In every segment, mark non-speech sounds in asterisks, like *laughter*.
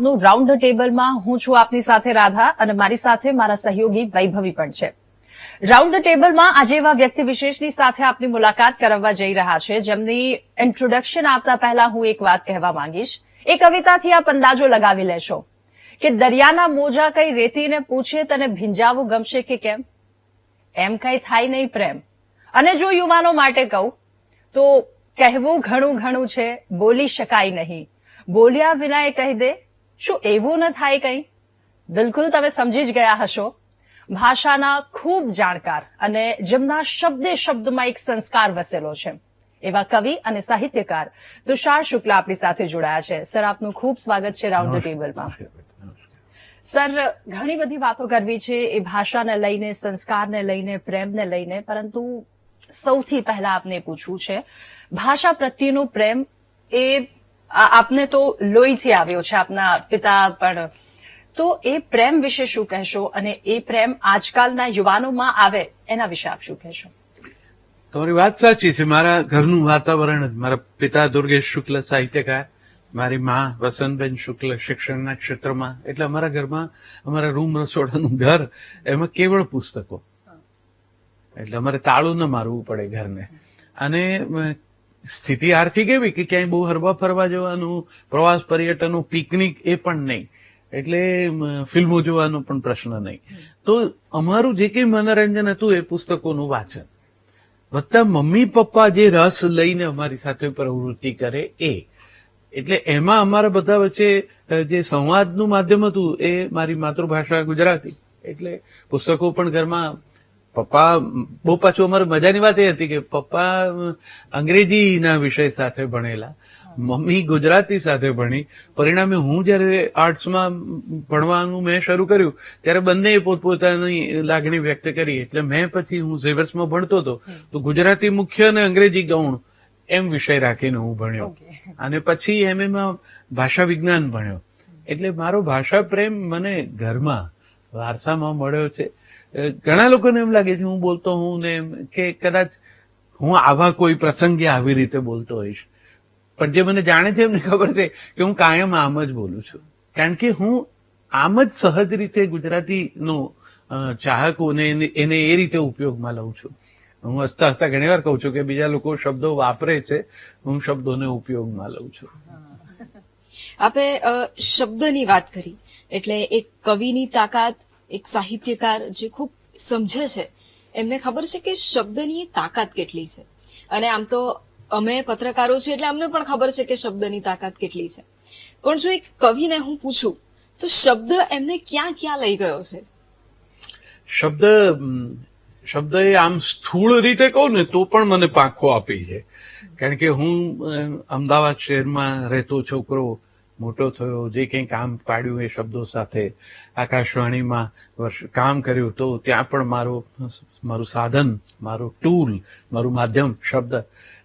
નું રાઉન્ડ ટેબલમાં હું છું આપની સાથે રાધા અને મારી સાથે મારા સહયોગી વૈભવી પણ છે. રાઉન્ડ ટેબલમાં આજે એવા વ્યક્તિ વિશેષની સાથે આપની મુલાકાત કરાવવા જઈ રહ્યા છે. જેમની ઇન્ટ્રોડક્શન આપતા પહેલા હું એક વાત કહેવા માંગીશ. એ કવિતાથી આપ અંદાજો લગાવી લેશો કે દરિયાના મોજા કઈ રેતીને પૂછે તને ભીંજાવું ગમશે કે કેમ? એમ કઈ થાય નહીં પ્રેમ. અને જો યુવાનો માટે કહું, તો કહેવું ઘણું ઘણું છે, બોલી શકાય નહીં. બોલ્યા વિના એ કહી દે શું એવું ન થાય કંઈ? બિલકુલ તમે સમજી જ ગયા હશો. ભાષાના ખૂબ જાણકાર અને જેમના શબ્દે શબ્દમાં એક સંસ્કાર વસેલો છે. એવા કવિ અને સાહિત્યકાર તુષાર શુક્લા આપણી સાથે જોડાયા છે. સર આપનું ખૂબ સ્વાગત છે રાઉન્ડ ધ ટેબલમાં. સર ઘણી બધી વાતો કરવી છે એ ભાષાને લઈને સંસ્કારને લઈને પ્રેમને લઈને પરંતુ સૌથી પહેલા આપને પૂછવું છે ભાષા પ્રત્યેનો પ્રેમ એ આપને તો લોહીથી આવ્યો છે આપના પિતા પણ તો એ પ્રેમ વિશે શું કહેશો અને એ પ્રેમ આજકાલના યુવાનોમાં આવે એના વિશે આપ શું કહેશો? તમારી વાત સાચી છે. મારા ઘરનું વાતાવરણ મારા પિતા દુર્ગેશ શુક્લ સાહિત્યકાર. મારી મા વસંતબેન શુક્લ શિક્ષણના ક્ષેત્રમાં. એટલે અમારા ઘરમાં, અમારા રૂમ રસોડાનું ઘર, એમાં કેવળ પુસ્તકો. એટલે અમારે તાળું ન મારવું પડે ઘરને. અને સ્થિતિ આર્થિક એવી કે ક્યાંય બહુ હરવા ફરવા જવાનું, પ્રવાસ પર્યટનો પિકનિક એ પણ નહીં. એટલે ફિલ્મો જોવાનો પણ પ્રશ્ન નહીં. તો અમારું જે કંઈ મનોરંજન હતું એ પુસ્તકોનું વાંચન. વત્તા મમ્મી પપ્પા જે રસ લઈને અમારી સાથે પ્રવૃત્તિ કરે એ. એટલે એમાં અમારા બધા વચ્ચે જે સંવાદનું માધ્યમ હતું એ મારી માતૃભાષા ગુજરાતી. એટલે પુસ્તકો પણ ઘરમાં પપ્પા બહુ પાછું અમારે મજાની વાત એ હતી કે પપ્પા અંગ્રેજીના વિષય સાથે ભણેલા મમ્મી ગુજરાતી સાથે ભણી પરિણામે હું જયારે આર્ટ્સમાં ભણવાનું મેં શરૂ કર્યું ત્યારે બંને પોતપોતાની લાગણી વ્યક્ત કરી. એટલે મેં પછી હું ઝેવર્સમાં ભણતો હતો તો ગુજરાતી મુખ્ય અને અંગ્રેજી ગૌણ એમ વિષય રાખીને હું ભણ્યો. અને પછી એમ એમાં ભાષા વિજ્ઞાન ભણ્યો. એટલે મારો ભાષા પ્રેમ મને ઘરમાં વારસામાં મળ્યો છે. ઘણા લોકોને એમ લાગે છે હું બોલતો હું ને એમ કે કદાચ હું આવા કોઈ પ્રસંગે આવી રીતે બોલતો હોઈશ. પણ જે મને જાણે છે એમને ખબર છે કે હું કાયમ આમ જ બોલું છું. કારણ કે હું આમ જ સહજ રીતે ગુજરાતીનો અ, ચાહક ને એને- એને એ રીતે ઉપયોગમાં લઉં છું. હું હસતા હસતા ઘણી વાર કહું છું કે બીજા લોકો શબ્દો વાપરે છે હું શબ્દોને ઉપયોગમાં લઉં છું. *laughs* આપે શબ્દની વાત કરી. એટલે એક કવિની તાકાત એક સાહિત્યકાર જે ખૂબ સમજે છે, એમને ખબર છે કે શબ્દની તાકાત કેટલી છે. અને આમ તો અમે પત્રકારો છીએ એટલે અમને પણ ખબર છે કે શબ્દની તાકાત કેટલી છે. પણ જો એક કવિને હું પૂછું, તો શબ્દ એમને ક્યાં ક્યાં લઈ ગયો છે? શબ્દ શબ્દ એ આમ સ્થૂળ રીતે કહું ને તો પણ મને પાંખો આપી છે. કારણ કે હું અમદાવાદ શહેરમાં રહેતો છોકરો મોટો થયો, જે કંઈ કામ પાડ્યું એ શબ્દો સાથે આકાશવાણીમાં વર્ષ કામ કર્યું, તો ત્યાં પણ મારો, મારું સાધન, મારું ટૂલ મારું માધ્યમ, શબ્દ,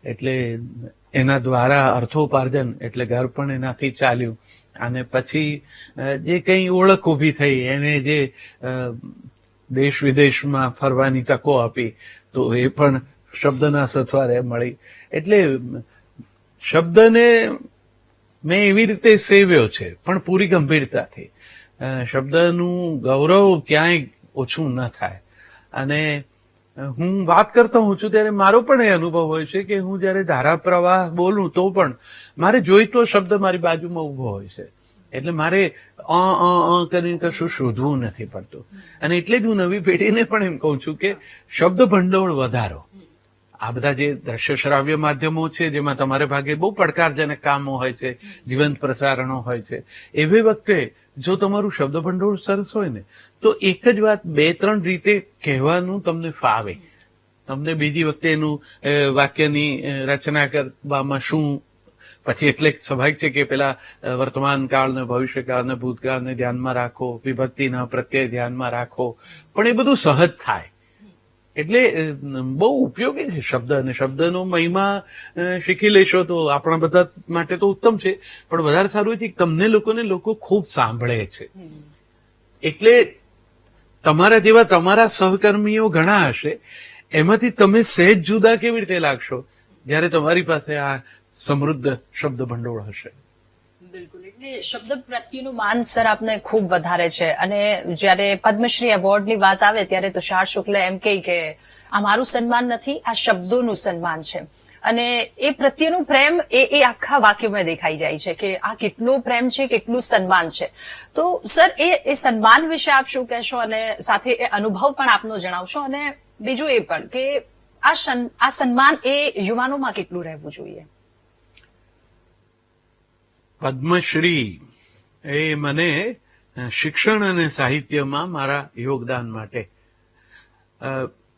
એટલે એના દ્વારા અર્થોપાર્જન, એટલે ઘર પણ એનાથી ચાલ્યું. અને પછી જે કંઈ ઓળખ ઊભી થઈ, એને જે દેશ વિદેશમાં ફરવાની તકો આપી, તો એ પણ શબ્દના સથવારે મળી. એટલે, શબ્દને મેં એવી રીતે સેવ્યો છે, પણ પૂરી ગંભીરતાથી. શબ્દનું ગૌરવ ક્યાંય ઓછું ન થાય. અને હું વાત કરતો હું છું ત્યારે મારો પણ એ અનુભવ હોય છે કે હું જ્યારે ધારા પ્રવાહ બોલું તો પણ મારે જોઈતો શબ્દ મારી બાજુમાં ઊભો હોય છે. એટલે મારે અ અ અ કરીને કશું શોધવું નથી પડતું. અને એટલે જ હું નવી પેઢીને પણ એમ કહું છું કે શબ્દ ભંડોળ વધારો. આ બધા જે દ્રશ્ય શ્રાવ્ય માધ્યમો છે, જેમાં તમારે ભાગે બહુ પડકારજનક કામો હોય છે, જીવંત પ્રસારણો હોય છે. એવી વખતે જો તમારું શબ્દ ભંડોળ સરસ હોય ને, તો એક જ વાત બે ત્રણ રીતે કહેવાનું તમને ફાવે. તમને બીજી વખતે એનું વાક્યની રચના કરવામાં શું, પછી એટલે સ્વાભાવિક છે કે પેલા વર્તમાનકાળને વર્તમાન કાળ ને ભવિષ્ય કાળ ને ભૂતકાળને ધ્યાનમાં રાખો, વિભક્તિના પ્રત્યે ધ્યાનમાં રાખો. પણ એ બધું સહજ થાય. એટલે બહુ ઉપયોગી છે શબ્દ અને શબ્દનો મહિમા શીખી લેશો તો આપણા બધા માટે તો ઉત્તમ છે. પણ વધારે સારું એ છે તમને લોકોને લોકો ખૂબ સાંભળે છે. એટલે તમારા જેવા તમારા સહકર્મીઓ ઘણા હશે એમાંથી તમે સહેજ જુદા કેવી રીતે લાગશો? જ્યારે તમારી પાસે આ સમૃદ્ધ શબ્દ ભંડોળ હશે. શબ્દ પ્રત્યેનું માન, સર, આપને ખૂબ વધારે છે. અને જ્યારે પદ્મશ્રી એવોર્ડની વાત આવે ત્યારે તુષાર શુક્લ એમ કહે કે, આ મારું સન્માન નથી, આ શબ્દોનું સન્માન છે. અને એ પ્રત્યેનું પ્રેમ, એ એ આખા વાક્યમાં દેખાઈ જાય છે કે આ કેટલો પ્રેમ છે, કેટલું સન્માન છે. તો, સર, એ એ સન્માન વિશે આપ શું કહેશો? અને સાથે એ અનુભવ પણ આપનો જણાવશો? અને બીજું એ પણ કે આ સન્માન એ યુવાનોમાં કેટલું રહેવું જોઈએ? પદ્મશ્રી, એ મને શિક્ષણ અને સાહિત્યમાં મારા યોગદાન માટે.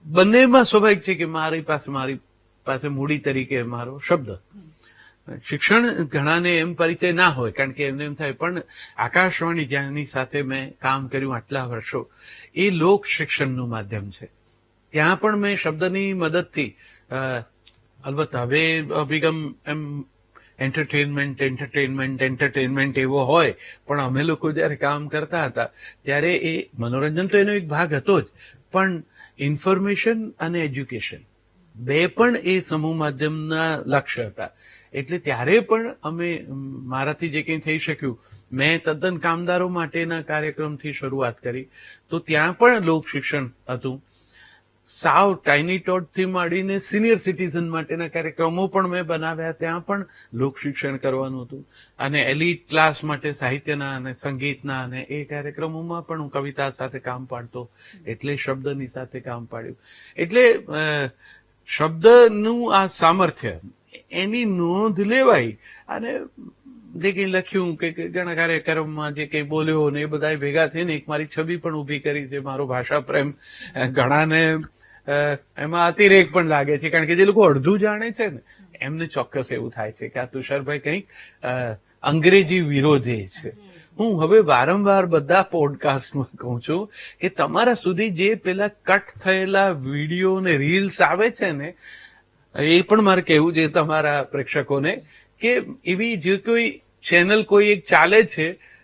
બંનેમાં સ્વાભાવિક છે કે મારી પાસે મારી પાસે મૂડી તરીકે મારો શબ્દ. શિક્ષણ ઘણાને એમ પરિચય ના હોય, કારણ કે એમને એમ થાય, પણ આકાશવાણી જ્યાંની સાથે મેં કામ કર્યું આટલા વર્ષો, એ લોક શિક્ષણનું માધ્યમ છે. ત્યાં પણ મેં શબ્દની મદદથી અલબત્ત હવે અભિગમ એમ એન્ટરટેનમેન્ટ એન્ટરટેનમેન્ટ એન્ટરટેનમેન્ટ એવો હોય. પણ અમે લોકો જ્યારે કામ કરતા હતા, ત્યારે એ મનોરંજન તો એનો એક ભાગ હતો જ. પણ ઇન્ફોર્મેશન અને એજ્યુકેશન બે પણ એ સમૂહ માધ્યમના લક્ષ્ય હતા. એટલે ત્યારે પણ અમે, મારાથી જે કંઈ થઈ શક્યું, મેં તદ્દન કામદારો માટેના કાર્યક્રમથી શરૂઆત કરી. તો ત્યાં પણ લોક શિક્ષણ હતું. સાવ ટાઇની ટોટથી માંડીને સિનિયર સિટીઝન માટેના કાર્યક્રમો પણ મેં બનાવ્યા. ત્યાં પણ લોક શિક્ષણ કરવાનું હતું. અને એલિટ ક્લાસ માટે સાહિત્યના અને સંગીતના અને એ કાર્યક્રમોમાં પણ હું કવિતા સાથે કામ પાડતો. એટલે શબ્દની સાથે કામ પાડ્યું. એટલે શબ્દનું આ સામર્થ્ય, એની નોંધ લેવાય અને જે કંઈ લખ્યું કે ઘણા કાર્યક્રમમાં જે કંઈ બોલ્યો ને એ બધા ભેગા થઈને એક મારી છબી પણ ઊભી કરી છે, મારો ભાષા પ્રેમ ઘણાને એમાં અતિરેક પણ લાગે છે, કારણ કે જે લોકો અડધું જાણે છે ને, એમને ચોક્કસ એવું થાય છે કે આ તુષારભાઈ કંઈક અંગ્રેજી વિરોધી છે. હું હવે વારંવાર બધા પોડકાસ્ટમાં કહું છું કે તમારા સુધી જે પેલા કટ થયેલા વીડિયો ને રીલ્સ આવે છે ને, એ પણ મારે કહેવું છે તમારા પ્રેક્ષકોને કે એવી જે કોઈ ચેનલ કોઈ એક ચાલે છે,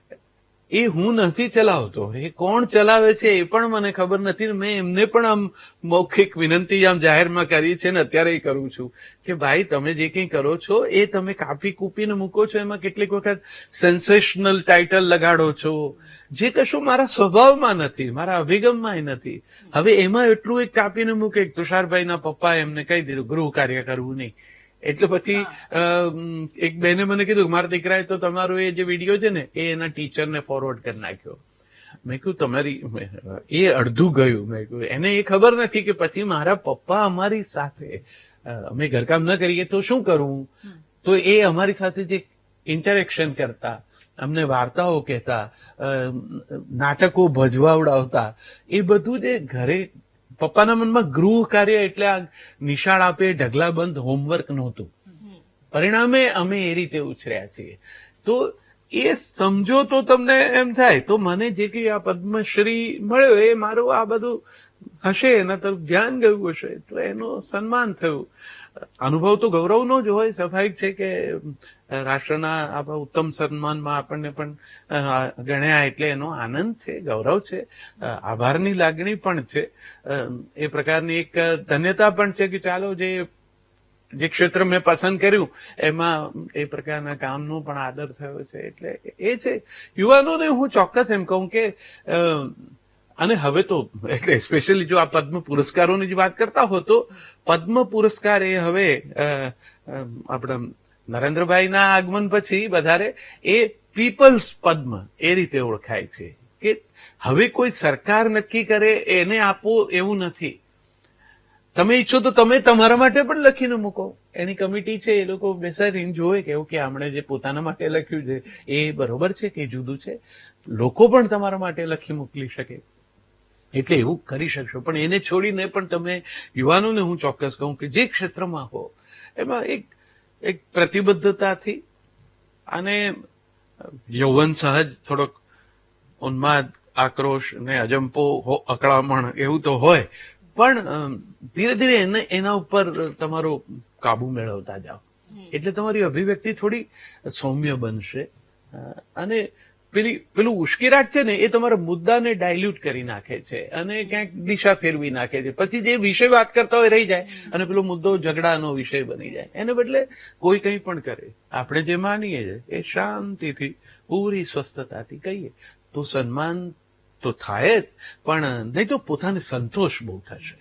એ હું નથી ચલાવતો. એ કોણ ચલાવે છે એ પણ મને ખબર નથી. મેં એમને પણ આમ મૌખિક વિનંતી આમ જાહેરમાં કરી છે ને અત્યારે કરું છું. કે ભાઈ, તમે જે કંઈ કરો છો, એ તમે કાપી કૂપીને મૂકો છો, એમાં કેટલીક વખત સેન્સેશનલ ટાઇટલ લગાડો છો. જે કશું મારા સ્વભાવમાં નથી, મારા અભિગમમાં નથી. હવે એમાં એટલું એક કાપીને મૂકે તુષારભાઈના પપ્પા એમને કહી દીધું ગૃહ કાર્ય કરવું નહીં. એટલે પછી એક બેને મને કીધું મારા દીકરાએ તો તમારો એ જે વીડિયો છે ને એ એના ટીચરને ફોરવર્ડ કરી નાખ્યો. મેં કહ્યું તમારી એ અડધું ગયું. મેં કહ્યું એને એ ખબર નથી કે પછી મારા પપ્પા અમારી સાથે અમે ઘરકામ ન કરીએ તો શું કરવું તો એ અમારી સાથે જે ઇન્ટરેક્શન કરતા અમને વાર્તાઓ કહેતા નાટકો ભજવાવડાવતા એ બધું જે ઘરે પપ્પાના મનમાં ગૃહ કાર્ય એટલે આ નિશાળ આપે ઢગલાબંધ હોમવર્ક નહોતું. પરિણામે અમે એ રીતે ઉછર્યા છીએ. તો એ સમજો તો તમને એમ થાય, તો મને જે કઈ આ પદ્મશ્રી મળ્યો એ મારું આ બધું હશે એના તરફ ધ્યાન ગયું હશે, તો એનું સન્માન થયું. અનુભવ તો ગૌરવનો જ હોય, સ્વાભાવિક છે કે રાષ્ટ્રના આપણા ઉત્તમ સન્માનમાં આપણને પણ ગણ્યા એટલે એનો આનંદ છે, ગૌરવ છે આભારની લાગણી પણ છે. એ પ્રકારની એક ધન્યતા પણ છે કે ચાલો જે જે ક્ષેત્ર મેં પસંદ કર્યું, એમાં એ પ્રકારના કામનો પણ આદર થયો છે. એટલે એ છે, યુવાનોને હું ચોક્કસ એમ કહું કે અને હવે તો, એટલે સ્પેશિયલી જો આ પદ્મ પુરસ્કારોની જે વાત કરતા હો તો, પદ્મ પુરસ્કાર એ હવે આપણા નરેન્દ્રભાઈના આગમન પછી વધારે એ પીપલ્સ પદ્મ એ રીતે ઓળખાય છે કે હવે કોઈ સરકાર નક્કી કરે એને આપો એવું નથી. તમે ઈચ્છો તો તમે તમારા માટે પણ લખીને મૂકો. એની કમિટી છે, એ લોકો બેસાડીને જોવે કે ઓકે આમણે જે પોતાના માટે લખ્યું છે, એ બરોબર છે કે જુદું છે? લોકો પણ તમારા માટે લખી મોકલી શકે. એટલે એવું કરી શકશો. પણ એને છોડીને પણ તમે યુવાનોને હું ચોક્કસ કહું કે જે ક્ષેત્રમાં હો, એમાં એક એક પ્રતિબદ્ધતાથી અને યૌવન સહજ થોડોક ઉન્માદ આક્રોશ ને અજંપો અકળામણ એવું તો હોય પણ ધીરે ધીરે એને એના ઉપર તમારો કાબુ મેળવતા જાઓ. એટલે તમારી અભિવ્યક્તિ થોડી સૌમ્ય બનશે. અને પેલી, પેલું ઉશ્કેરાટ છે ને, એ તમારા મુદ્દાને ડાયલ્યુટ કરી નાખે છે અને ક્યાંક દિશા ફેરવી નાખે છે. પછી જે વિષય વાત કરતા હોય રહી જાય અને પેલો મુદ્દો ઝઘડાનો વિષય બની જાય. એને બદલે કોઈ કંઈ પણ કરે, આપણે જે માનીએ એ શાંતિથી, પૂરી સ્વસ્થતાથી કહીએ. તો સન્માન તો થાય જ, પણ નહીં તો પોતાને સંતોષ બહુ થશે.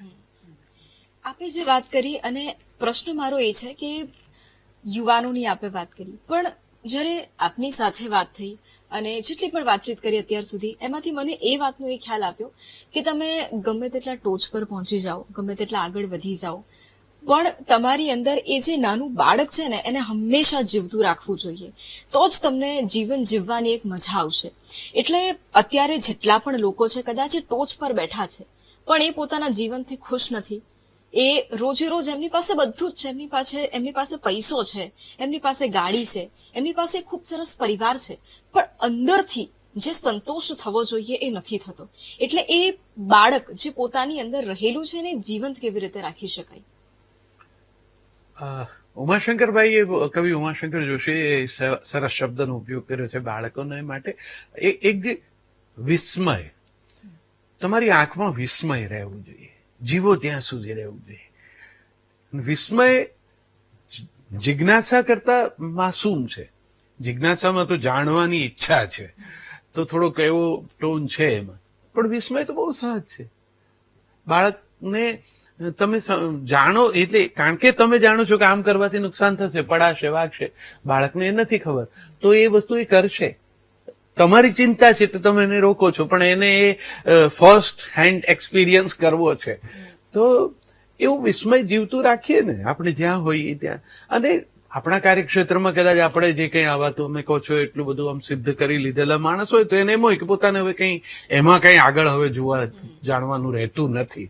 આપે જે વાત કરી અને પ્રશ્ન મારો એ છે કે યુવાનોની આપે વાત કરી. પણ જ્યારે આપની સાથે વાત થઈ અને જેટલી પણ વાતચીત કરી અત્યાર સુધી, એમાંથી મને એ વાતનો એ ખ્યાલ આપ્યો કે તમે ગમે તેટલા ટોચ પર પહોંચી જાઓ, ગમે તેટલા આગળ વધી જાઓ, પણ તમારી અંદર એ જે નાનું બાળક છે ને, એને હંમેશા જીવતું રાખવું જોઈએ. તો જ તમને જીવન જીવવાની એક મજા આવશે. એટલે અત્યારે જેટલા પણ લોકો છે, કદાચ ટોચ પર બેઠા છે, પણ એ પોતાના જીવનથી ખુશ નથી. એ રોજે રોજ એમની પાસે બધું જ છે. એમની પાસે એમની પાસે પૈસો છે, એમની પાસે ગાડી છે, એમની પાસે ખૂબ સરસ પરિવાર છે. પણ અંદરથી જે સંતોષ થવો જોઈએ એ નથી થતો. એટલે એ બાળક જે પોતાની અંદર રહેલું છે એને જીવંત કેવી રીતે રાખી શકાય? ઉમાશંકરભાઈ કવિ ઉમાશંકર જોશીએ સરસ શબ્દનો ઉપયોગ કર્યો છે બાળકોને માટે. એક વિસ્મય, તમારી આંખમાં વિસ્મય રહેવું જોઈએ. જીવો ત્યાં સુધી રહેવું જોઈએ. વિસ્મય જિજ્ઞાસા કરતા માસૂમ છે. જિજ્ઞાસામાં તો જાણવાની ઈચ્છા છે. તો થોડોક એવો ટોન છે એમાં. પણ વિસ્મય તો બહુ સહજ છે. બાળકને તમે જાણો એટલે કારણ કે તમે જાણો છો કે આમ કરવાથી નુકસાન થશે, પડાશે, વાગશે, બાળકને એ નથી ખબર. તો એ વસ્તુ એ કરશે. તમારી ચિંતા છે તો તમે એને રોકો છો, પણ એને એ ફર્સ્ટ હેન્ડ એક્સપિરિયન્સ કરવો છે. તો એવું વિસ્મય જીવતું રાખીએ ને, આપણે જ્યાં હોઈએ ત્યાં. અને આપણા કાર્યક્ષેત્રમાં કદાચ આપણે જે કંઈ આવા તો અમે કહો છો, એટલું બધું આમ સિદ્ધ કરી લીધેલા માણસ હોય તો એને એમ હોય કે પોતાને હવે કંઈ, એમાં કંઈ આગળ હવે જોવા જાણવાનું રહેતું નથી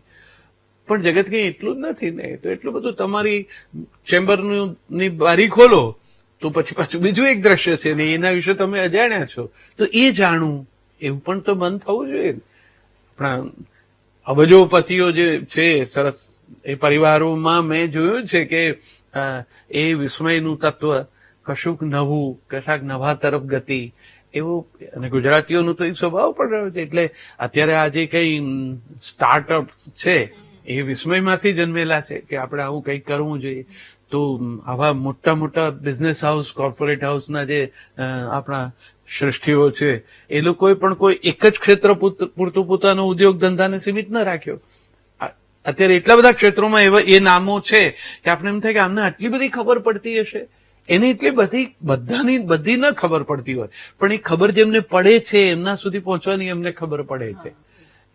પણ જગત કંઈ એટલું જ નથી ને, તો એટલું બધું તમારી ચેમ્બરનું બારી ખોલો, તો પછી પાછું બીજું એક દ્રશ્ય છે ને, એના વિશે તમે અજાણ્યા છો તો એ જાણવું, એવું પણ તો મન થવું જોઈએ. આપણા અબજોપતિઓ જે છે, સરસ, એ પરિવારોમાં મેં જોયું છે કે એ વિસ્મયનું તત્વ કશુંક નવું, કશાક નવા તરફ ગતિ. એવું, અને ગુજરાતીઓનું તો એ સ્વભાવ પણ રહ્યો છે. એટલે અત્યારે આ જે કઈ સ્ટાર્ટઅપ છે, એ વિસ્મયમાંથી જન્મેલા છે કે આપણે આવું કંઈક કરવું જોઈએ. તો આવા મોટા મોટા બિઝનેસ હાઉસ કોર્પોરેટ હાઉસના જે આપણા સૃષ્ટિઓ છે, એ લોકોએ પણ કોઈ એક જ ક્ષેત્ર પૂરતું પોતાનો ઉદ્યોગ ધંધાને સીમિત ન રાખ્યો. અત્યારે એટલા બધા ક્ષેત્રોમાં એવા એ નામો છે કે આપણે એમ થાય કે આમને આટલી બધી ખબર પડતી હશે. એને એટલી બધી બધાની બધી ન ખબર પડતી હોય. પણ એ ખબર જેમને પડે છે, એમના સુધી પહોંચવાની એમને ખબર પડે છે.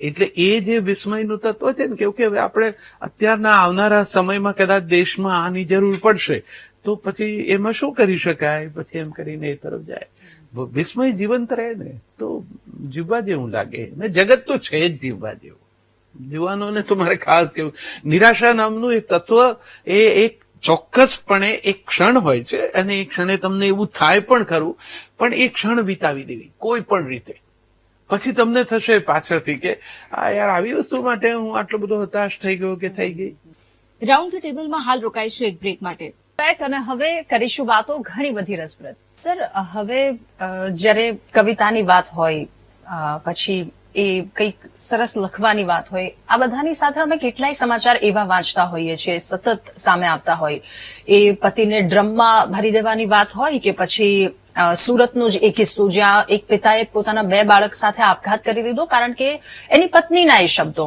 એટલે એ જે વિસ્મયનું તત્વ છે ને કેવું કે હવે આપણે અત્યારના આવનારા સમયમાં કદાચ દેશમાં આની જરૂર પડશે, તો પછી એમાં શું કરી શકાય? પછી એમ કરીને એ તરફ જાય. વિસ્મય જીવંત રહે ને, તો જીવવા જેવું લાગે. ને જગત તો છે જ જીવવા જેવું. યુવાનોને તો મારે ખાસ કેવું નિરાશા નામનું એ તત્વ એ એક ચોક્કસપણે એક ક્ષણ હોય છે અને એ ક્ષણે તમને એવું થાય પણ ખરું પણ એ ક્ષણ વિતાવી દેવી કોઈ પણ રીતે. પછી તમને થશે પાછળથી કે આ યાર આવી વસ્તુ માટે હું આટલો બધો હતાશ થઈ ગયો કે થઈ ગઈ? રાઉન્ડ ધ ટેબલમાં હાલ રોકાઈશું એક બ્રેક માટે. બેક અને હવે કરીશું વાતો ઘણી બધી રસપ્રદ. સર હવે જ્યારે કવિતાની વાત હોય પછી એ કંઈક સરસ લખવાની વાત હોય. આ બધાની સાથે અમે કેટલાય સમાચાર એવા વાંચતા હોઈએ છીએ, સતત સામે આવતા હોય. એ પતિને ડ્રમમાં ભરી દેવાની વાત હોય કે પછી સુરતનો જ એક કિસ્સો જ્યાં એક પિતાએ પોતાના બે બાળક સાથે આપઘાત કરી દીધો કારણ કે એની પત્નીના એ શબ્દો,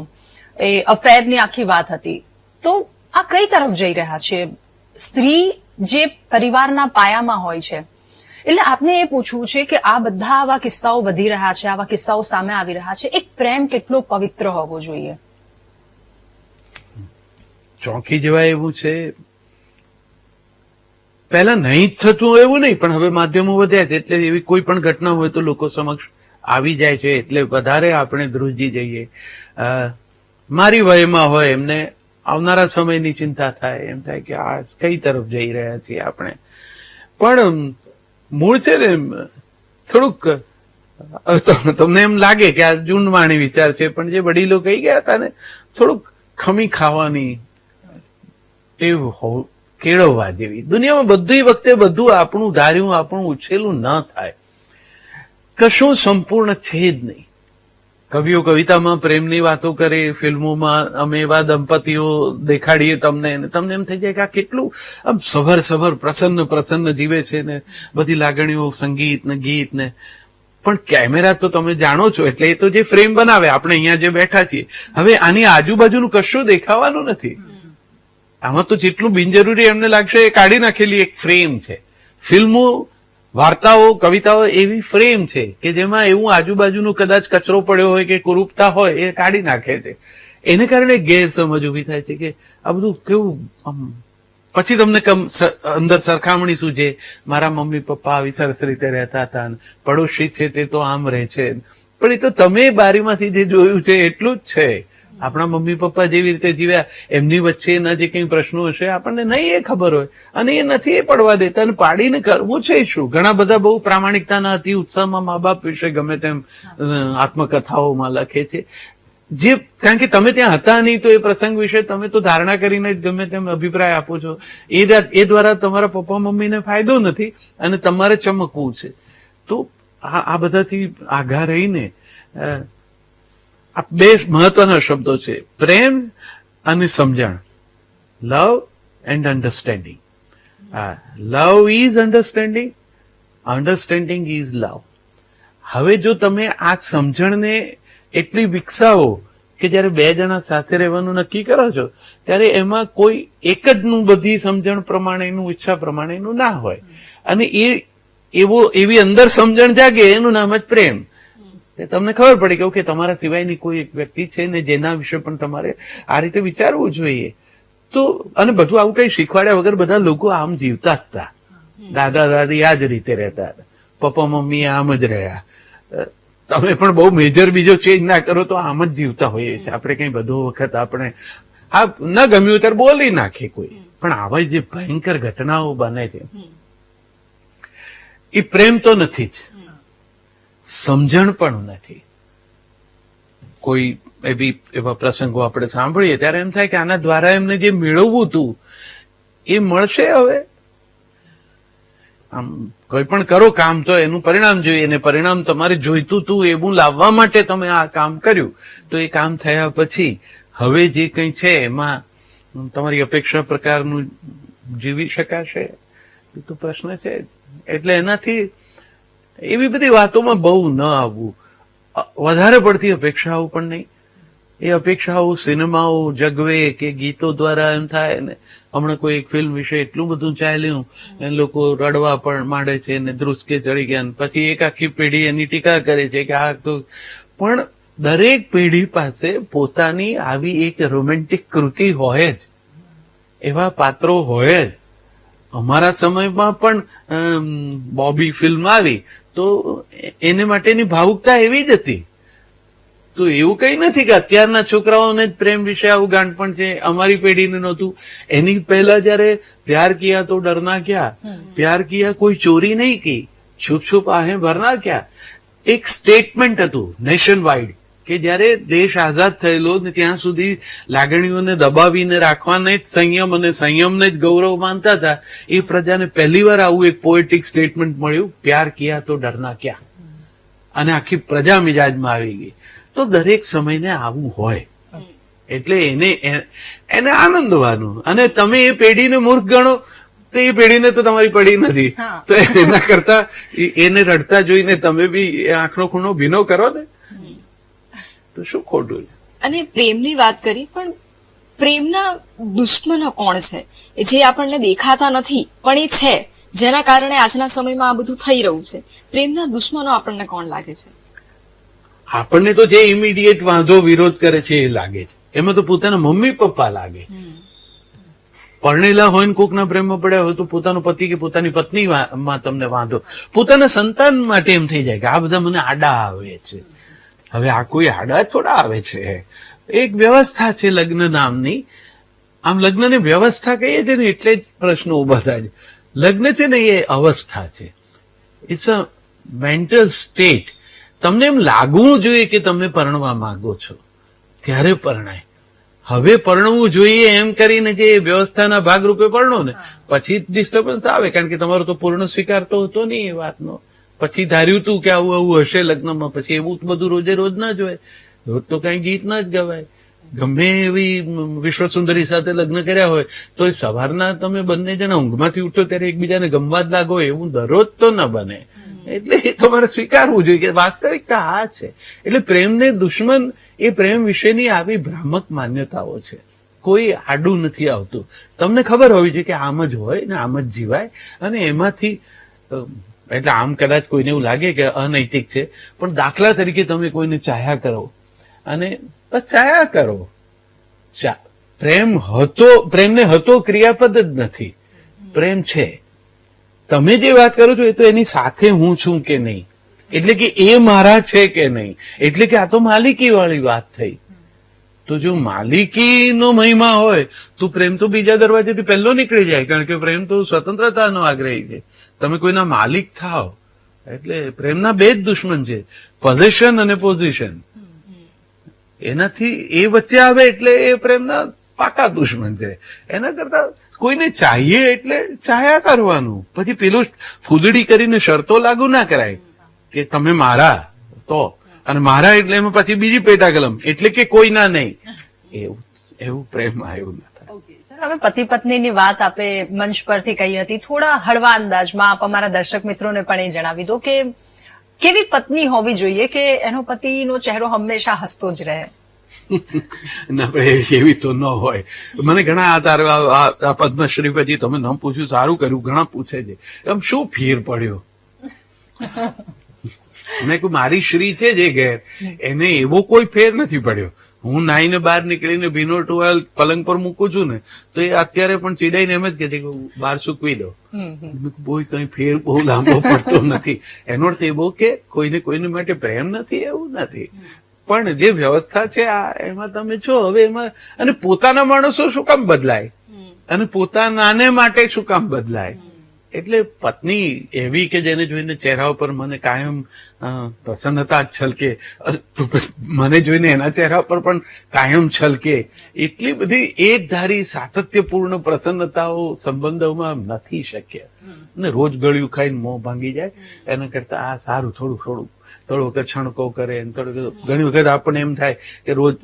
એ અફેરની આખી વાત હતી. તો આ કઈ તરફ જઈ રહ્યા છે? સ્ત્રી જે પરિવારના પાયામાં હોય છે એટલે આપને એ પૂછવું છે કે આ બધા આવા કિસ્સાઓ વધી રહ્યા છે, આવા કિસ્સાઓ સામે આવી રહ્યા છે. એક પ્રેમ કેટલો પવિત્ર હોવો જોઈએ? ચોંકી જવાય એવું છે. પહેલા નહીં થતું એવું નહીં, પણ હવે માધ્યમો વધ્યા છે, એટલે એવી કોઈ પણ ઘટના હોય તો લોકો સમક્ષ આવી જાય છે, એટલે વધારે આપણે ધ્રુજી જઈએ. મારી વયમાં હોય, એમને આવનારા સમયની ચિંતા થાય, એમ થાય કે આ કઈ તરફ જઈ રહ્યા છીએ આપણે. પણ મૂળ છે ને, થોડુંક તમને એમ લાગે કે આ જૂનવાણી વિચાર છે, પણ જે વડીલો કહી ગયા હતા ને, થોડુંક ખમી ખાવાની ટેવ હોવ કેળવવા જેવી. દુનિયામાં બધી વખતે બધું આપણું ધાર્યું, આપણું ઉછેલું ન થાય. કશું સંપૂર્ણ છે જ નહીં. કવિઓ કવિતામાં પ્રેમની વાતો કરે, ફિલ્મોમાં અમે એવા દંપતીઓ દેખાડીએ તમને તમને એમ થઈ જાય કે આ કેટલું આમ સભર સભર પ્રસન્ન પ્રસન્ન જીવે છે ને, બધી લાગણીઓ, સંગીત ને ગીત ને. પણ કેમેરા તો તમે જાણો છો, એટલે એ તો જે ફ્રેમ બનાવે, આપણે અહીંયા જે બેઠા છીએ. હવે આની આજુબાજુનું કશું દેખાવાનું નથી. આમાં તો જેટલું બિનજરૂરી એમને લાગશે એ કાઢી નાખેલી એક ફ્રેમ છે. ફિલ્મો વાર્તાઓ, કવિતાઓ એવી ફ્રેમ છે કે જેમાં એવું આજુબાજુનું કદાચ કચરો પડ્યો હોય કે કુરૂપતા હોય એ કાઢી નાખે છે. એને કારણે ગેરસમજ ઊભી થાય છે કે આ બધું કેવું પછી તમને કમ અંદર સરખામણી શું છે? મારા મમ્મી પપ્પા આવી સરસ રીતે રહેતા હતા પડોશી છે તે તો આમ રહે છે. પણ એ તો તમે બારીમાંથી જે જોયું છે એટલું જ છે. આપણા મમ્મી પપ્પા જેવી રીતે જીવ્યા, એમની વચ્ચેના જે કંઈ પ્રશ્નો હશે, આપણને નહીં એ ખબર હોય. અને એ નથી એ પડવા દેતા અને પાડીને કરવું છે શું? ઘણા બધા બહુ પ્રામાણિકતાના અતિ ઉત્સાહમાં મા બાપ વિશે ગમે તેમ આત્મકથાઓમાં લખે છે. જે, કારણ કે તમે ત્યાં હતા નહીં, તો એ પ્રસંગ વિશે તમે તો ધારણા કરીને ગમે તેમ અભિપ્રાય આપો છો. એ એ દ્વારા તમારા પપ્પા મમ્મીને ફાયદો નથી અને તમારે ચમકવું છે. તો આ બધાથી આઘા રહીને આ બે મહત્વના શબ્દો છે. પ્રેમ અને સમજણ. Love and understanding. Love is understanding understanding is love. હવે જો તમે આ સમજણને એટલી વિકસાવો કે જ્યારે બે જણા સાથે રહેવાનું નક્કી કરો છો, ત્યારે એમાં કોઈ એક જ નું બધી સમજણ પ્રમાણેનું, ઈચ્છા પ્રમાણેનું ના હોય. અને એ એવો, એવી અંદર સમજણ જાગે, એનું નામ જ પ્રેમ. તમને ખબર પડી કે ઓકે તમારા સિવાયની કોઈ એક વ્યક્તિ છે ને જેના વિશે પણ તમારે આ રીતે વિચારવું જોઈએ. તો અને બધું આવું કઈ શીખવાડ્યા વગર બધા લોકો આમ જીવતા જ હતા દાદા દાદી આ જ રીતે રહેતા હતા. પપ્પા મમ્મી આમ જ રહ્યા. તમે પણ બહુ મેજર બીજો ચેન્જ ના કરો તો આમ જ જીવતા હોઈએ છીએ. આપણે કઈ બધો વખત આપણે હા ન ગમ્યું ત્યારે બોલી નાખે કોઈ. પણ આવા જે ભયંકર ઘટનાઓ બને છે. એ પ્રેમ તો નથી જ. સમજણ પણ નથી. કોઈ એવી એવા પ્રસંગો આપણે સાંભળીએ, ત્યારે એમ થાય કે આના દ્વારા એમને જે મેળવવું હતું, એ મળશે હવે? આમ કોઈ પણ કરો કામ તો એનું પરિણામ જોઈએ, અને પરિણામ તમારે જોઈતું હતું એવું લાવવા માટે તમે આ કામ કર્યું. તો એ કામ થયા પછી, હવે જે કંઈ છે, એમાં તમારી અપેક્ષા પ્રકારનું જીવી શકાશે? એ તો પ્રશ્ન છે. એટલે એનાથી એવી બધી વાતોમાં બહુ ન આવવું. વધારે પડતી અપેક્ષાઓ પણ નહીં. એ અપેક્ષાઓ સિનેમાઓ જગવે કે ગીતો દ્વારા એમ થાય ને હમણાં કોઈ એક ફિલ્મ વિશે એટલું બધું ચાલ્યું એ લોકો રડવા પણ માંડે છે ને ધ્રુસકે ચડી ગયા પછી એક આખી પેઢી એની ટીકા કરે છે કે આ તો પણ દરેક પેઢી પાસે પોતાની આવી એક રોમેન્ટિક કૃતિ હોય જ. એવા પાત્રો હોય જ. અમારા સમયમાં પણ બોબી ફિલ્મ આવી તો એને માટેની ભાવુકતા એવી જ હતી. તો એવું કઈ નથી કે અત્યારના છોકરાઓને જ પ્રેમ વિશે આવું ગાંઠપણ છે અમારી પેઢીને નહોતું. એની પહેલા જયારે પ્યાર કિયા તો ડરના ક્યા પ્યાર કિયા કોઈ ચોરી નહીં કી. છુપ છુપ આહે ભરના ક્યા એક સ્ટેટમેન્ટ હતું નેશન વાઇડ કે જ્યારે દેશ આઝાદ થયેલો ને ત્યાં સુધી લાગણીઓને દબાવીને રાખવાને જ સંયમ અને સંયમને જ ગૌરવ માનતા હતા એ પ્રજાને પહેલીવાર આવું એક પોએટિક સ્ટેટમેન્ટ મળ્યું પ્યાર ક્યાં તો ડરના ક્યાં? અને આખી પ્રજા મિજાજમાં આવી ગઈ. તો દરેક સમયને આવું હોય. એટલે એને એને આનંદવાનું અને તમે એ પેઢીને મૂર્ખ ગણો તો એ પેઢીને તો તમારી પડી નથી. તો એના કરતા એને રડતા જોઈને તમે બી આંખનો ખૂણો ભીનો કરો ને. તો શું ખોટું છે? અને પ્રેમની વાત કરી પણ પ્રેમના દુશ્મનો કોણ છે? જે આપણને દેખાતા નથી પણ એ છે. જેના કારણે આજના સમયમાં આ બધું થઈ રહ્યું છે. પ્રેમના દુશ્મનો આપણને કોણ લાગે છે? આપણને તો જે ઇમિડિયેટ વાંધો વિરોધ કરે છે એ લાગે છે. એમાં તો પોતાના મમ્મી પપ્પા લાગે. પરણેલા હોય ને કોકના પ્રેમમાં પડ્યા હોય તો પોતાનો પતિ કે પોતાની પત્ની માં તમને વાંધો. પોતાના સંતાન માટે એમ થઈ જાય કે આ બધા મને આડા આવે છે. હવે આ કોઈ આડા થોડા આવે છે. એક વ્યવસ્થા છે લગ્ન નામની. આમ લગ્નને વ્યવસ્થા કહીએ છીએ ને એટલે જ પ્રશ્નો ઊભા થાય છે. લગ્ન છે ને એ અવસ્થા છે. ઇટ્સ અ મેન્ટલ સ્ટેટ તમને એમ લાગવું જોઈએ કે તમે પરણવા માંગો છો. ત્યારે પરણાય. હવે પરણવું જોઈએ એમ કરીને જે વ્યવસ્થાના ભાગરૂપે પરણો ને પછી ડિસ્ટર્બન્સ આવે. કારણ કે તમારો તો પૂર્ણ સ્વીકાર તો હતો નહીં એ વાતનો. પછી ધાર્યું તું કે આવું આવું હશે લગ્નમાં, પછી એવું બધું રોજે રોજ ના જ હોય રોજ તો કઈ ગીત ના જ ગવાય. ગમે એવી વિશ્વ સુંદરી સાથે લગ્ન કર્યા હોય તો એ સવારના તમે બંને જણા ઊંઘમાંથી ઉઠો ત્યારે એકબીજાને ગમવા જ લાગો, એવું દરરોજ તો ન બને. એટલે એ તમારે સ્વીકારવું જોઈએ કે વાસ્તવિકતા આ છે. એટલે પ્રેમને દુશ્મન એ પ્રેમ વિશેની આવી ભ્રામક માન્યતાઓ છે. કોઈ આડું નથી આવતું. તમને ખબર હોવી જોઈએ કે આમ જ હોય ને આમ જ જીવાય, અને એમાંથી એટલે આમ કદાચ કોઈને એવું લાગે કે અનૈતિક છે, પણ દાખલા તરીકે તમે કોઈને ચાહ્યા કરો અને બસ ચાહ્યા કરો. પ્રેમ હતો, પ્રેમને હતો ક્રિયાપદ જ નથી. પ્રેમ છે. તમે જે વાત કરો છો એ તો એની સાથે હું છું કે નહીં? એટલે કે એ મારા છે કે નહીં? એટલે કે આ તો માલિકી વાળી વાત થઈ. તો જો માલિકીનો મહિમા હોય, તો પ્રેમ તો બીજા દરવાજેથી પહેલો નીકળી જાય, કારણ કે પ્રેમ તો સ્વતંત્રતાનો આગ્રહી છે. તમે કોઈના માલિક થાવ એટલે પ્રેમના બે જ દુશ્મન છે પોઝિશન અને પોઝિશન એનાથી એ વચ્ચે આવે એટલે એ પ્રેમના પાકા દુશ્મન છે. એના કરતા કોઈને ચાહીએ એટલે ચાહ્યા કરવાનું. પછી પેલું ફૂદડી કરીને શરતો લાગુ ના કરાય કે તમે મારા તો. અને મારા એટલે એમાં પછી બીજી પેટા કલમ એટલે કે કોઈના નહીં. એવું એવું પ્રેમ થાય સર હવે પતિ પત્નીની વાત આપે મંચ પરથી કહી હતી. થોડા હળવા અંદાજમાં આપ અમારા દર્શક મિત્રોને પણ એ જણાવી દો કે કેવી પત્ની હોવી જોઈએ કે એનો પતિનો ચહેરો હંમેશા હસતો જ રહે? *laughs* ના એવી- તો ન હોય. મને ઘણા આધાર આ- પદ્મશ્રી પછી તમે ન પૂછ્યું સારું કર્યું ઘણા પૂછે છે. એમ શું ફેર પડ્યો? *laughs* મેં કહ્યું મારી શ્રી છે જે ઘેર એને એવો કોઈ ફેર નથી પડ્યો. હું નાઈને બહાર નીકળીને ભીનો ટુવાલ પલંગ પર મૂકું છું ને તો એ અત્યારે પણ ચીડાઈને એમ જ કે છે કે બહાર સૂકવી દો કોઈ કઈ ફેર બહુ લાંબો પડતો નથી. એનો અર્થ એવો કે કોઈને કોઈને માટે પ્રેમ નથી એવું નથી. પણ જે વ્યવસ્થા છે આ એમાં તમે છો હવે એમાં અને પોતાના માણસો શું કામ બદલાય? અને પોતાનાને માટે શું કામ બદલાય? એટલે પત્ની એવી કે જેને જોઈને ચહેરા ઉપર મને કાયમ પ્રસન્નતા જ છલકે મને જોઈને એના ચહેરા ઉપર પણ કાયમ છલકે. એટલી બધી એક ધારી સાતત્યપૂર્ણ પ્રસન્નતાઓ સંબંધોમાં નથી શક્ય. અને રોજ ગળ્યું ખાઈને મોં ભાંગી જાય એના કરતા આ સારું થોડું થોડું. થોડું વખત છણકો કરે થોડો ઘણી વખત આપણને એમ થાય કે રોજ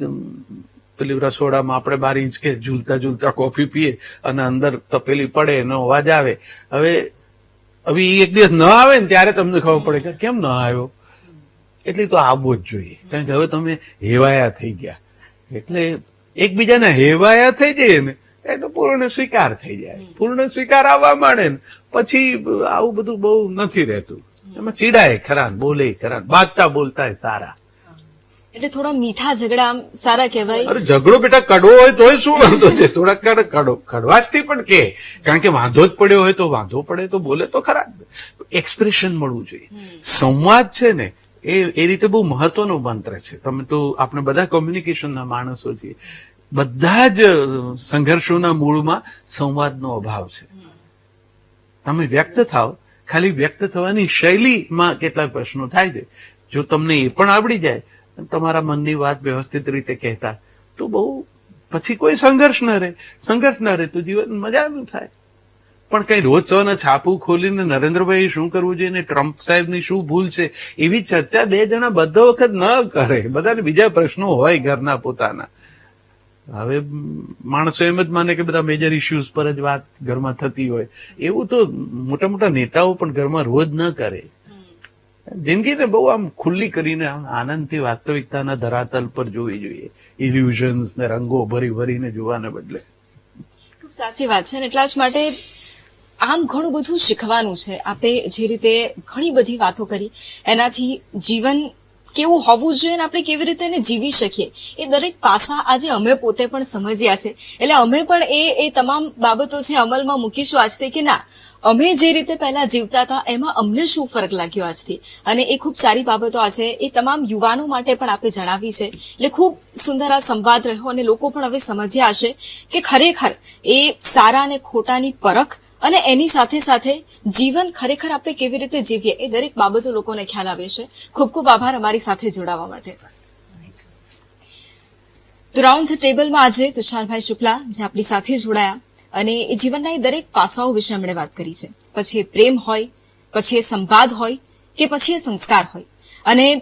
પેલી રસોડામાં આપણે બાર ઇંચ કે ઝૂલતા ઝૂલતા કોફી પીએ અને અંદર તપેલી પડે એનો અવાજ આવે. હવે હવે એક દિવસ ન આવે ને ત્યારે તમને ખબર પડે કે કેમ ન આવ્યો? એટલે તો આવવો જ જોઈએ. કારણ કે હવે તમે હેવાયા થઈ ગયા. એટલે એકબીજાના હેવાયા થઈ જઈએ ને, એનો પૂર્ણ સ્વીકાર થઈ જાય. પૂર્ણ સ્વીકાર આવવા માંડે ને, પછી આવું બધું બહુ નથી રહેતું. એમાં ચીડાય ખરા બોલે ખરા બાજતા બોલતા સારા. એટલે થોડા મીઠા ઝઘડા આમ સારા કહેવાય. અરે ઝઘડો બેટા કડવો હોય તોય શું વાંધો છે? થોડાક કડ- કડો કડવાશથી પણ કે. કારણ કે વાંધો જ પડ્યો હોય તો વાંધો પડે તો બોલે તો ખરા. એક્સપ્રેશન મળવું જોઈએ. સંવાદ છે ને એ એ રીતે બહુ મહત્વનો મંત્ર છે. તમે તો આપણે બધા કોમ્યુનિકેશનના માણસો છીએ. બધા જ સંઘર્ષોના મૂળમાં સંવાદનો અભાવ છે. તમે વ્યક્ત થાવ ખાલી વ્યક્ત થવાની શૈલીમાં કેટલાક પ્રશ્નો થાય છે. જો તમને એ પણ આવડી જાય તમારા મનની વાત વ્યવસ્થિત રીતે કહેતા. તો બહુ, પછી કોઈ સંઘર્ષ ન રહે. સંઘર્ષ ન રહે, તો જીવન મજાનું થાય. પણ કઈ રોજ સવારના છાપું ખોલીને નરેન્દ્રભાઈ શું કરવું જોઈએ ને ટ્રમ્પ સાહેબની શું ભૂલ છે, એવી ચર્ચા બે જણા બધો વખત ન કરે. બધાને બીજા પ્રશ્નો હોય ઘરના પોતાના. હવે માણસો એમ જ માને કે બધા મેજર ઇશ્યુઝ પર જ વાત ઘરમાં થતી હોય. એવું તો મોટા મોટા નેતાઓ પણ ઘરમાં રોજ ન કરે. જિંદગીને બહુ આમ ખુલ્લી કરીને આમ આનંદથી વાસ્તવિકતાના ધરાતલ પર જોવી જોઈએ. ઇલ્યુઝન્સ ને રંગો ભરી ભરીને જોવાને બદલે. સાચી વાત છે એટલા જ માટે આમ ઘણું બધું શીખવાનું છે. આપે જે રીતે ઘણી બધી વાતો કરી, એનાથી જીવન કેવું હોવું જોઈએ ને આપણે કેવી રીતે એને જીવી શકીએ, એ દરેક પાસા આજે અમે પોતે પણ સમજ્યા છે. એટલે અમે પણ એ એ તમામ બાબતો છે અમલમાં મૂકીશું આજથી કે ના. અમે જે રીતે પહેલા જીવતા હતા, એમાં અમને શું ફરક લાગ્યો આજથી? અને એ ખૂબ સારી બાબતો આ છે. એ તમામ યુવાનો માટે પણ આપણે જણાવી છે. એટલે ખૂબ સુંદર આ સંવાદ રહ્યો અને લોકો પણ હવે સમજ્યા હશે કે ખરેખર એ સારા અને ખોટાની પરખ અને એની સાથે સાથે જીવન ખરેખર આપણે કેવી રીતે જીવીએ, એ દરેક બાબતો લોકોને ખ્યાલ આવે છે. ખૂબ ખૂબ આભાર અમારી સાથે જોડાવા માટે. તો રાઉન્ડ ટેબલમાં આજે તુષારભાઈ શુક્લા જે આપણી સાથે જોડાયા. અને એ જીવનના એ દરેક પાસાઓ વિશે એમણે વાત કરી છે. પછી એ પ્રેમ હોય, પછી એ સંવાદ હોય કે પછી એ સંસ્કાર હોય. અને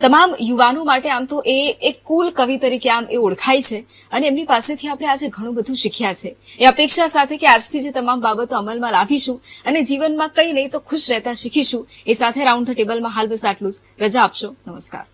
તમામ યુવાનો માટે આમ તો એ એક કુલ કવિ તરીકે આમ એ ઓળખાય છે અને એમની પાસેથી આપણે આજે ઘણું બધું શીખ્યા છે. એ અપેક્ષા સાથે કે આજથી જે તમામ બાબતો અમલમાં લાવીશું અને જીવનમાં કંઈ નહીં તો ખુશ રહેતા શીખીશું. એ સાથે રાઉન્ડ ધ ટેબલમાં હાલ બસ આટલું જ. રજા આપશો. નમસ્કાર.